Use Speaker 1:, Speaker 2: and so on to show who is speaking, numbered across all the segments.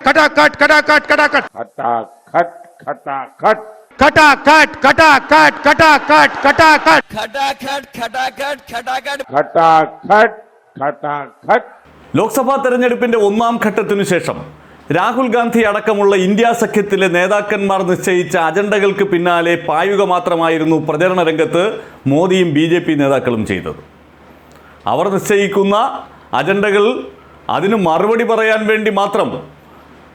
Speaker 1: കട്ടാക്കട്ട്
Speaker 2: കട്ടാക്കട്ട് കട്ടാക്കട്ട്
Speaker 1: കട്ടാക്കട്ട് കട്ടാക്കട്ട് കട്ടാക്കട്ട് കട്ടാക്കട്ട്
Speaker 3: കട്ടാക്കട്ട് കട്ടാക്കട്ട് കട്ടാക്കട്ട്
Speaker 2: കട്ടാക്കട്ട് കട്ടാക്കട്ട്
Speaker 4: ലോക്സഭാ തെരഞ്ഞെടുപ്പിന്റെ ഒന്നാം ഘട്ടത്തിനു ശേഷം രാഹുൽ ഗാന്ധി അടക്കമുള്ള ഇന്ത്യ സഖ്യത്തിലെ നേതാക്കന്മാർ നിശ്ചയിച്ച അജണ്ടകൾക്ക് പിന്നാലെ പായുക മാത്രമായിരുന്നു പ്രചരണ രംഗത്ത് മോദിയും ബി ജെ പി നേതാക്കളും ചെയ്തത്. അവർ നിശ്ചയിക്കുന്ന അജണ്ടകൾ അതിന് മറുപടി പറയാൻ വേണ്ടി മാത്രം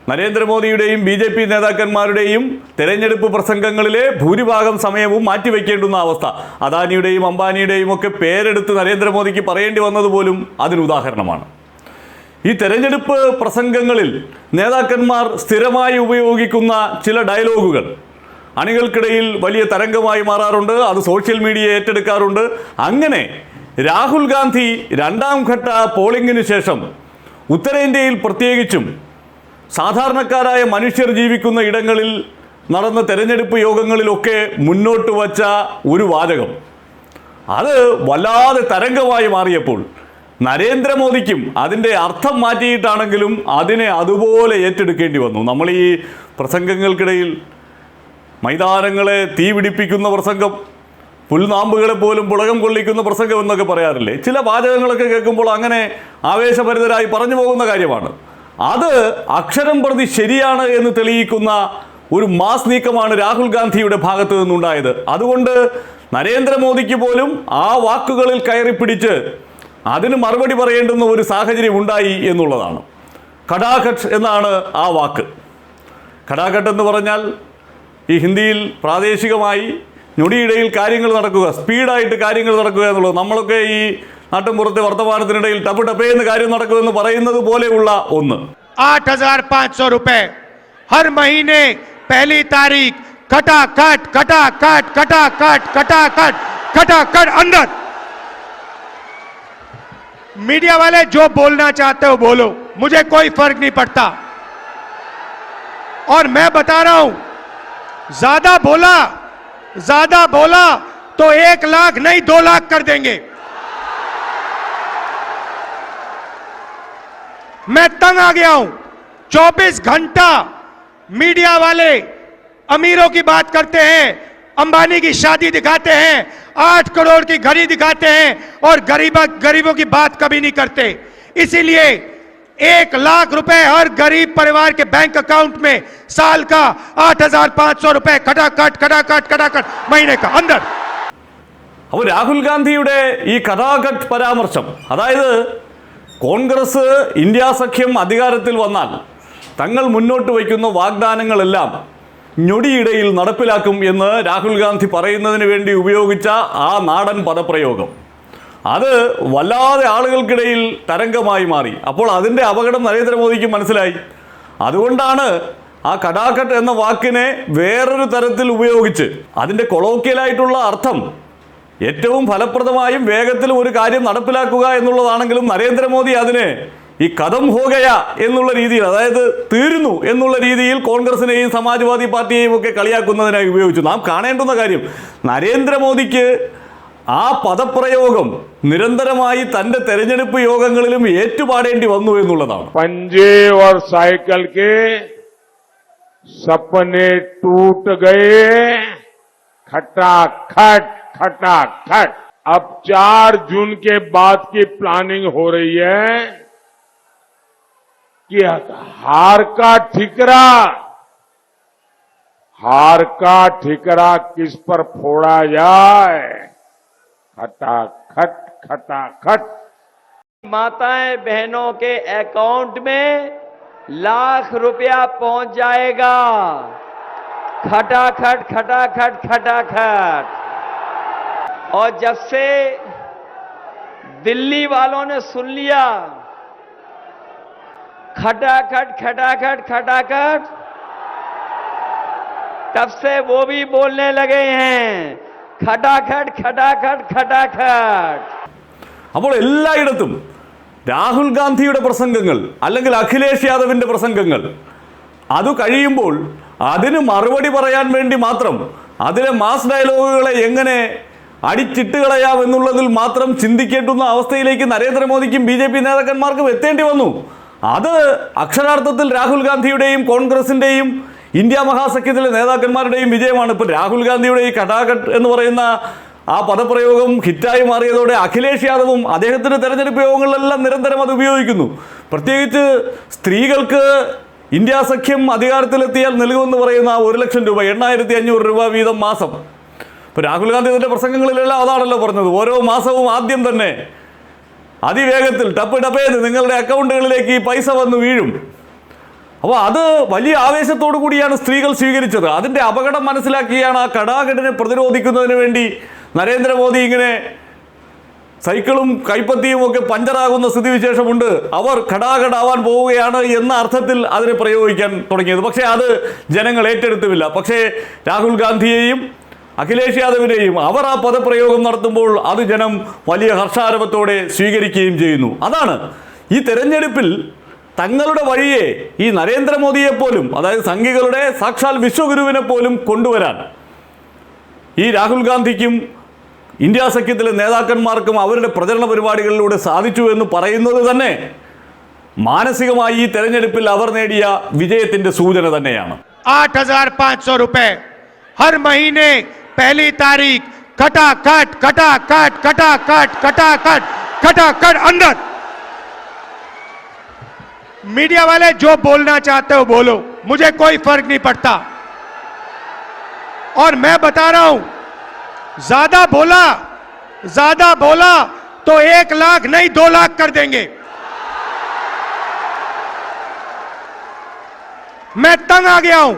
Speaker 4: നരേന്ദ്രമോദിയുടെയും ബി ജെ പി നേതാക്കന്മാരുടെയും തെരഞ്ഞെടുപ്പ് പ്രസംഗങ്ങളിലെ ഭൂരിഭാഗം സമയവും മാറ്റിവെക്കേണ്ടുന്ന അവസ്ഥ. അദാനിയുടെയും അംബാനിയുടെയും ഒക്കെ പേരെടുത്ത് നരേന്ദ്രമോദിക്ക് പറയേണ്ടി വന്നതുപോലും അതിന് ഉദാഹരണമാണ്. ഈ തെരഞ്ഞെടുപ്പ് പ്രസംഗങ്ങളിൽ നേതാക്കന്മാർ സ്ഥിരമായി ഉപയോഗിക്കുന്ന ചില ഡയലോഗുകൾ. അണികൾക്കിടയിൽ വലിയ തരംഗമായി മാറാറുണ്ട് അത് സോഷ്യൽ മീഡിയ ഏറ്റെടുക്കാറുണ്ട്. അങ്ങനെ രാഹുൽ ഗാന്ധി രണ്ടാം ഘട്ട പോളിംഗിന് ശേഷം ഉത്തരേന്ത്യയിൽ പ്രത്യേകിച്ചും സാധാരണക്കാരായ മനുഷ്യർ ജീവിക്കുന്ന ഇടങ്ങളിൽ നടന്ന തെരഞ്ഞെടുപ്പ് യോഗങ്ങളിലൊക്കെ മുന്നോട്ട് വച്ച ഒരു വാചകം. അത് വല്ലാതെ തരംഗമായി മാറിയപ്പോൾ നരേന്ദ്രമോദിക്കും അതിന്റെ അർത്ഥം മാറ്റിയിട്ടാണെങ്കിലും അതിനെ അതുപോലെ ഏറ്റെടുക്കേണ്ടി വന്നു. നമ്മൾ ഈ പ്രസംഗങ്ങൾക്കിടയിൽ മൈതാനങ്ങളെ തീ പിടിപ്പിക്കുന്ന പ്രസംഗം പുൽനാമ്പുകളെ പോലും പുളകം കൊള്ളിക്കുന്ന പ്രസംഗം എന്നൊക്കെ പറയാറില്ലേ? ചില വാചകങ്ങളൊക്കെ കേൾക്കുമ്പോൾ അങ്ങനെ ആവേശഭരിതരായി പറഞ്ഞു പോകുന്ന കാര്യമാണ്. അത് അക്ഷരം പ്രതി ശരിയാണ് എന്ന് തെളിയിക്കുന്ന ഒരു മാസ് നീക്കമാണ് രാഹുൽ ഗാന്ധിയുടെ ഭാഗത്തു നിന്നുണ്ടായത്. അതുകൊണ്ട് നരേന്ദ്രമോദിക്ക് പോലും ആ വാക്കുകളിൽ കയറി പിടിച്ച് അതിന് മറുപടി പറയേണ്ടുന്ന ഒരു സാഹചര്യം ഉണ്ടായി എന്നുള്ളതാണ്. കടാഘട്ട് എന്നാണ് ആ വാക്ക്. കടാഘട്ട് എന്ന് പറഞ്ഞാൽ ഈ ഹിന്ദിയിൽ പ്രാദേശികമായി ഞൊടിയിടയിൽ കാര്യങ്ങൾ നടക്കുക സ്പീഡായിട്ട് കാര്യങ്ങൾ നടക്കുക എന്നുള്ളത്. നമ്മളൊക്കെ ഈ നാട്ടിൻപുറത്തെ വർത്തമാനത്തിനിടയിൽ ടപ്പ് ടപ്പേന്ന് കാര്യം നടക്കുമെന്ന് പറയുന്നത് പോലെയുള്ള ഒന്ന്
Speaker 1: आठ हजार पाँच सौ रुपए हर महीने पहली तारीख खटाखट खटाखट खटाखट खटाखट खटाखट अंदर मीडिया वाले जो बोलना चाहते हो बोलो मुझे कोई फर्क नहीं पड़ता और मैं बता रहा हूं ज्यादा बोला ज्यादा बोला तो एक लाख नहीं दो लाख कर देंगे मैं तंग आ गया हूं 24 घंटा मीडिया वाले अमीरों की बात करते हैं अंबानी की शादी दिखाते हैं आठ करोड़ की घड़ी दिखाते हैं और गरीब गरीबों की बात कभी नहीं करते इसीलिए एक लाख रुपए हर गरीब परिवार के बैंक अकाउंट में साल का आठ हजार पांच सौ रुपए खटाखट खटाखट खटाखट महीने का अंदर
Speaker 4: അപ്പോൾ രാഹുൽ ഗാന്ധിയുടെ ഈ കഥാഘട്ട് പരാമർശം അതായത് കോൺഗ്രസ് ഇന്ത്യ സഖ്യം അധികാരത്തിൽ വന്നാൽ തങ്ങൾ മുന്നോട്ട് വയ്ക്കുന്ന വാഗ്ദാനങ്ങളെല്ലാം ഞൊടിയിടയിൽ നടപ്പിലാക്കും എന്ന് രാഹുൽ ഗാന്ധി പറയുന്നതിന് വേണ്ടി ഉപയോഗിച്ച ആ നാടൻ പദപ്രയോഗം. അത് വല്ലാതെ ആളുകൾക്കിടയിൽ തരംഗമായി മാറി. അപ്പോൾ അതിന്റെ അപകടം നരേന്ദ്രമോദിക്ക് മനസ്സിലായി. അതുകൊണ്ടാണ് ആ കടാക്കട്ട് എന്ന വാക്കിനെ വേറൊരു തരത്തിൽ ഉപയോഗിച്ച് അതിന്റെ കൊളോക്കിയലായിട്ടുള്ള അർത്ഥം ഏറ്റവും ഫലപ്രദമായും വേഗത്തിലും ഒരു കാര്യം നടപ്പിലാക്കുക എന്നുള്ളതാണെങ്കിലും നരേന്ദ്രമോദി അതിനെ ഈ കഥം ഹോകയ എന്നുള്ള രീതിയിൽ അതായത് തീരുന്നു എന്നുള്ള രീതിയിൽ കോൺഗ്രസിനെയും സമാജ്വാദി പാർട്ടിയെയും ഒക്കെ കളിയാക്കുന്നതിനായി ഉപയോഗിച്ചു. നാം കാണേണ്ടുന്ന കാര്യം നരേന്ദ്രമോദിക്ക് ആ പദപ്രയോഗം നിരന്തരമായി തന്റെ തെരഞ്ഞെടുപ്പ് യോഗങ്ങളിലും ഏറ്റുപാടേണ്ടി വന്നു എന്നുള്ളതാണ്.
Speaker 2: പഞ്ചേ സൈക്കിൾ സപ്പനെ ടൂട്ട് ഗയേ ഘട്ടാ ഘട്ട് खटाखट अब चार जून के बाद की प्लानिंग हो रही है कि हार का ठिकरा, हार का ठिकरा किस पर फोड़ा जाए? खटाखट खटाखट।
Speaker 3: माताएँ बहनों के अकाउंट में लाख रुपया पहुँच जाएगा। खटाखट खटाखट खटाखट। और जब से दिल्ली वालों ने सुन लिया खटाखट खटाखट खटाखट तब से वो भी बोलने लगे हैं खटाखट खटाखट खटाखट
Speaker 4: അപ്പോൾ എല്ലായിടത്തും രാഹുൽ ഗാന്ധിയുടെ പ്രസംഗങ്ങൾ അല്ലെങ്കിൽ അഖിലേഷ് യാദവിൻ്റെ പ്രസംഗങ്ങൾ അത് കഴിയുമ്പോൾ അതിന് മറുപടി പറയാൻ വേണ്ടി മാത്രം അതിലെ മാസ് ഡയലോഗുകളെ എങ്ങനെ അടിച്ചിട്ട് കളയാം എന്നുള്ളതിൽ മാത്രം ചിന്തിക്കേണ്ടുന്ന അവസ്ഥയിലേക്ക് നരേന്ദ്രമോദിക്കും ബി ജെ പി നേതാക്കന്മാർക്കും എത്തേണ്ടി വന്നു. അത് അക്ഷരാർത്ഥത്തിൽ രാഹുൽ ഗാന്ധിയുടെയും കോൺഗ്രസിന്റെയും ഇന്ത്യ മഹാസഖ്യത്തിലെ നേതാക്കന്മാരുടെയും വിജയമാണ്. ഇപ്പോൾ രാഹുൽ ഗാന്ധിയുടെ ഈ കടാകട്ട് എന്ന് പറയുന്ന ആ പദപ്രയോഗം ഹിറ്റായി മാറിയതോടെ അഖിലേഷ് യാദവും അദ്ദേഹത്തിന്റെ തെരഞ്ഞെടുപ്പ് യോഗങ്ങളിലെല്ലാം നിരന്തരം അത് ഉപയോഗിക്കുന്നു. പ്രത്യേകിച്ച് സ്ത്രീകൾക്ക് ഇന്ത്യ സഖ്യം അധികാരത്തിലെത്തിയാൽ നൽകുമെന്ന് പറയുന്ന ഒരു ലക്ഷം രൂപ എണ്ണായിരത്തി അഞ്ഞൂറ് രൂപ വീതം മാസം ഇപ്പോൾ രാഹുൽ ഗാന്ധി ഇതിന്റെ പ്രസംഗങ്ങളിലെല്ലാം അതാണല്ലോ പറഞ്ഞത്. ഓരോ മാസവും ആദ്യം തന്നെ അതിവേഗത്തിൽ ടപ്പ് ടപ്പേന്ന് നിങ്ങളുടെ അക്കൗണ്ടുകളിലേക്ക് ഈ പൈസ വന്ന് വീഴും. അപ്പോൾ അത് വലിയ ആവേശത്തോടു കൂടിയാണ് സ്ത്രീകൾ സ്വീകരിച്ചത്. അതിന്റെ അപകടം മനസ്സിലാക്കിയാണ് ആ കടാകടിനെ പ്രതിരോധിക്കുന്നതിന് വേണ്ടി നരേന്ദ്രമോദി ഇങ്ങനെ സൈക്കിളും കൈപ്പത്തിയും ഒക്കെ പഞ്ചറാകുന്ന സ്ഥിതിവിശേഷമുണ്ട്. അവർ ഘടാഘടാവാൻ പോവുകയാണ് എന്ന അർത്ഥത്തിൽ അതിനെ പ്രയോഗിക്കാൻ തുടങ്ങിയത്. പക്ഷേ അത് ജനങ്ങൾ ഏറ്റെടുത്തുമില്ല. പക്ഷേ രാഹുൽ ഗാന്ധിയെയും അഖിലേഷ് യാദവിനെയും അവർ ആ പദപ്രയോഗം നടത്തുമ്പോൾ അത് ജനം വലിയ ഹർഷാരവത്തോടെ സ്വീകരിക്കുകയും ചെയ്യുന്നു. അതാണ് ഈ തെരഞ്ഞെടുപ്പിൽ തങ്ങളുടെ വഴിയെ ഈ നരേന്ദ്രമോദിയെപ്പോലും അതായത് സംഘികളുടെ സാക്ഷാൽ വിശ്വഗുരുവിനെ പോലും കൊണ്ടുവരാൻ ഈ രാഹുൽ ഗാന്ധിക്കും ഇന്ത്യ സഖ്യത്തിലെ നേതാക്കന്മാർക്കും അവരുടെ പ്രചരണ പരിപാടികളിലൂടെ സാധിച്ചു എന്ന് പറയുന്നത് തന്നെ മാനസികമായി ഈ തെരഞ്ഞെടുപ്പിൽ അവർ നേടിയ വിജയത്തിന്റെ സൂചന തന്നെയാണ്.
Speaker 1: ആറ്റ് ഹർ മഹീനെ पहली तारीख कटा कट कटा कट कटा कट कटा कट कटा कट अंदर। मीडिया वाले जो बोलना चाहते हो बोलो, मुझे कोई फ़र्क नहीं पड़ता। और मैं बता रहा हूँ, ज़्यादा बोला ज़्यादा बोला तो एक लाख नहीं, दो लाख कर देंगे। मैं तंग आ गया हूँ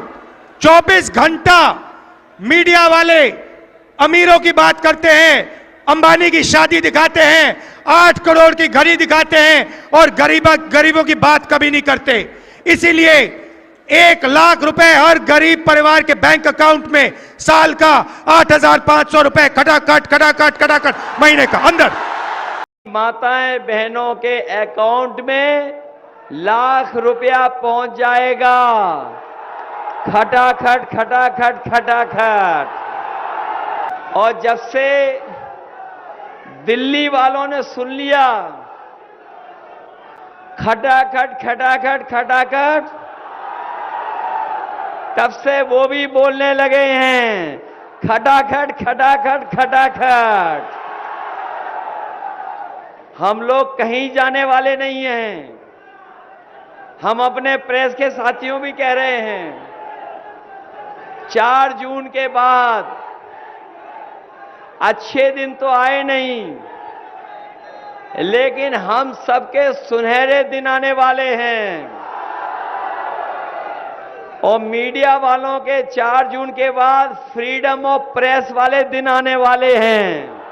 Speaker 1: 24 घंटा मीडिया वाले अमीरों की बात करते हैं, अंबानी की शादी दिखाते हैं, आठ करोड़ की घड़ी दिखाते हैं और गरीब, गरीबों की बात कभी नहीं करते। इसीलिए एक लाख रुपए हर गरीब परिवार के बैंक अकाउंट में साल का आठ हज़ार पाँच सौ रुपए खटाखट खटाखट खटाखट महीने का अंदर।
Speaker 3: माताएँ बहनों के अकाउंट में लाख रुपया पहुँच जाएगा। खटाखट खटाखट खटाखट। और जब से दिल्ली वालों ने सुन लिया, खटाखट खटाखट खटाखट, तब से वो भी बोलने लगे हैं, खटाखट खटाखट खटाखट। हम लोग कहीं जाने वाले नहीं हैं। हम अपने प्रेस के साथियों भी कह रहे हैं। चार जून के बाद। अच्छे दिन तो आए नहीं। लेकिन हम सबके सुनहरे दिन आने वाले हैं। और मीडिया वालों के चार जून के बाद फ्रीडम ऑफ़ प्रेस वाले दिन आने वाले हैं।